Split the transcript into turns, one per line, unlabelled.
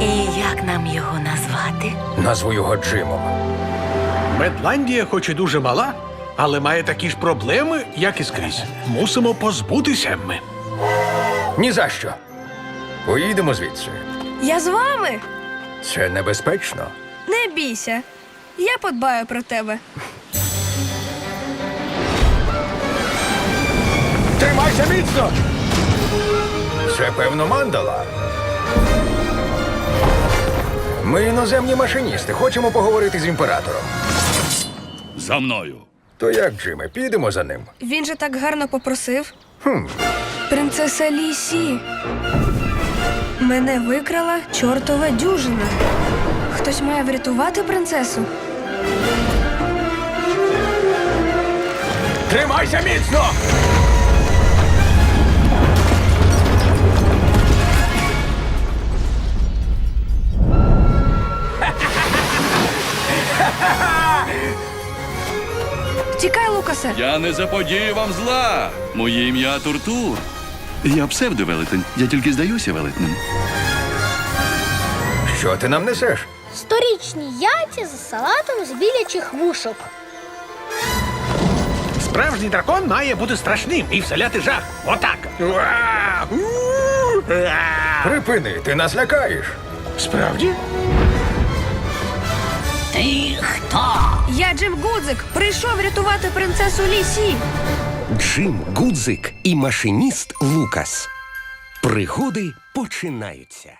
І як нам його назвати?
Назву його Джимом.
Медландія, хоч і дуже мала, але має такі ж проблеми, як і скрізь. Мусимо позбутися Емми.
Ні за що. Поїдемо звідси.
Я з вами.
Це небезпечно.
Не бійся. Я подбаю про тебе.
Тримайся міцно! Це певно мандала. Ми іноземні машиністи. Хочемо поговорити з імператором.
За мною.
То як, Джиме, підемо за ним?
Він же так гарно попросив. Принцеса Лісі. Мене викрала чортова дюжина. Хтось має врятувати принцесу.
Тримайся міцно!
Тікай, Лукасе.
Я не заподію вам зла. Моє ім'я Туртур. Я псевдовелетень. Я тільки здаюся велетнем.
Що ти нам несеш?
Сторічні яйця з салатом з білячих вушок.
Справжній дракон має бути страшним і вселяти жах. Отак.
Припини, ти нас лякаєш.
Справді?
Я Джим Гудзик. Прийшов рятувати принцесу Лісі.
Джим Гудзик і машиніст Лукас. Пригоди починаються.